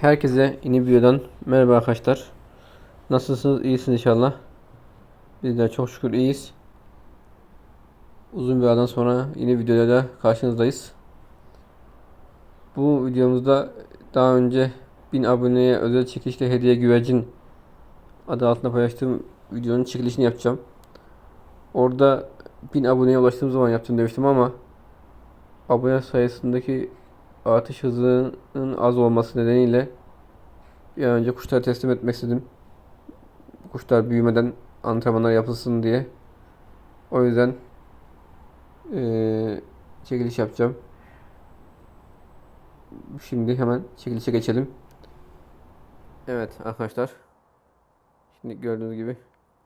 Herkese yeni videodan merhaba arkadaşlar. Nasılsınız? İyisiniz inşallah. Biz de çok şükür iyiyiz. Uzun bir aradan sonra yeni videoyla karşınızdayız. Bu videomuzda daha önce 1000 aboneye özel çekilişte hediye güvercin adı altında paylaştığım videonun çekilişini yapacağım. Orada 1000 aboneye ulaştığım zaman yapacağım demiştim ama abone sayısındaki artış hızının az olması nedeniyle bir an önce kuşları teslim etmek istedim. Kuşlar büyümeden antrenmanlar yapılsın diye. O yüzden eee, çekiliş yapacağım. Şimdi hemen çekilişe geçelim. Evet arkadaşlar. Şimdi gördüğünüz gibi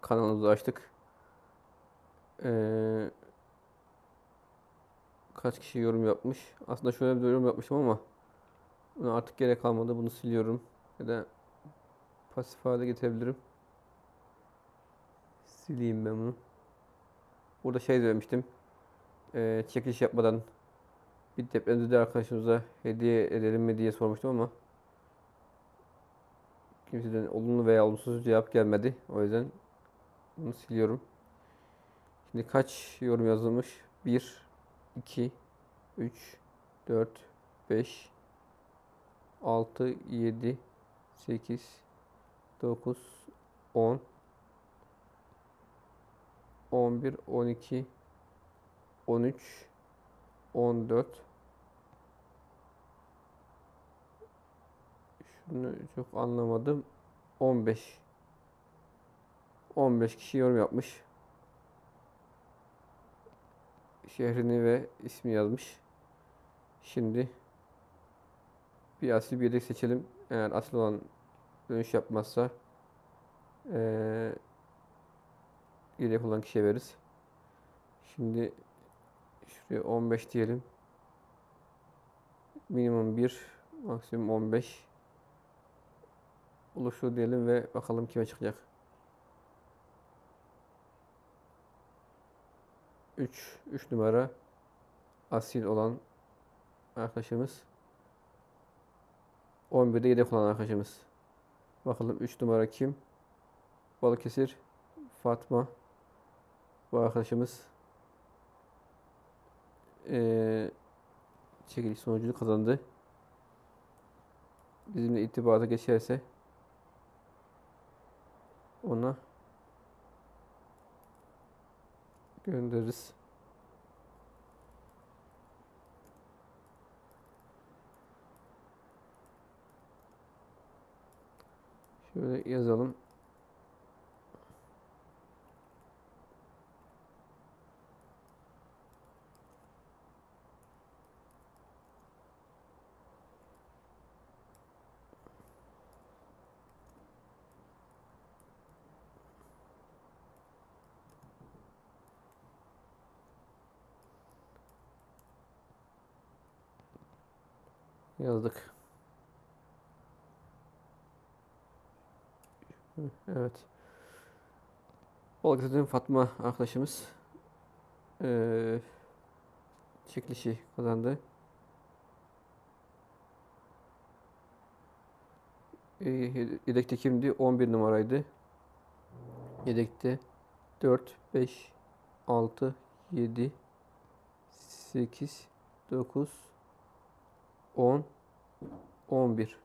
kanalımızı açtık. Eee kaç kişi yorum yapmış. Aslında şöyle bir yorum yapmıştım ama buna artık gerek kalmadı. Bunu siliyorum. Ya da pasif hale getirebilirim. Sileyim ben bunu. Burada şey demiştim. Ee, çekiliş yapmadan bir depremzede arkadaşımıza hediye edelim mi diye sormuştum ama kimseden olumlu veya olumsuz cevap gelmedi. O yüzden bunu siliyorum. Şimdi kaç yorum yazılmış? 1 2 3 4 5 6 7 8 9 10 11 12 13 14 Şunu çok anlamadım. 15 15 kişi yorum yapmış şehrini ve ismi yazmış. Şimdi bir asil bir yedek seçelim. Eğer asil olan dönüş yapmazsa ee, yedek olan kişiye veririz. Şimdi şuraya 15 diyelim. Minimum 1, maksimum 15. Oluştur diyelim ve bakalım kime çıkacak. 3 3 numara asil olan arkadaşımız 11'de yedek olan arkadaşımız. Bakalım 3 numara kim? Balıkesir Fatma bu arkadaşımız ee, çekiliş sonucunu kazandı. Bizimle irtibata geçerse ona göndeririz. Şöyle yazalım. Yazdık. Evet. Balıkesir'den Fatma arkadaşımız eee çekilişi kazandı. Eee, Yedekte kimdi? 11 numaraydı. Yedekte 4, 5, 6, 7, 8, 9, 10, 11.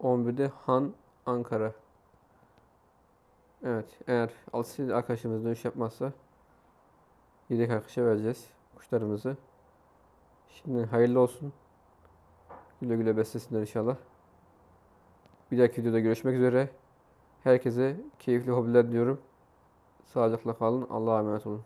11'de Han Ankara. Evet, eğer Alsil arkadaşımız dönüş yapmazsa yedek arkadaşa vereceğiz kuşlarımızı. Şimdi hayırlı olsun. Güle güle beslesinler inşallah. Bir dahaki videoda görüşmek üzere. Herkese keyifli hobiler diliyorum. Sağlıcakla kalın. Allah'a emanet olun.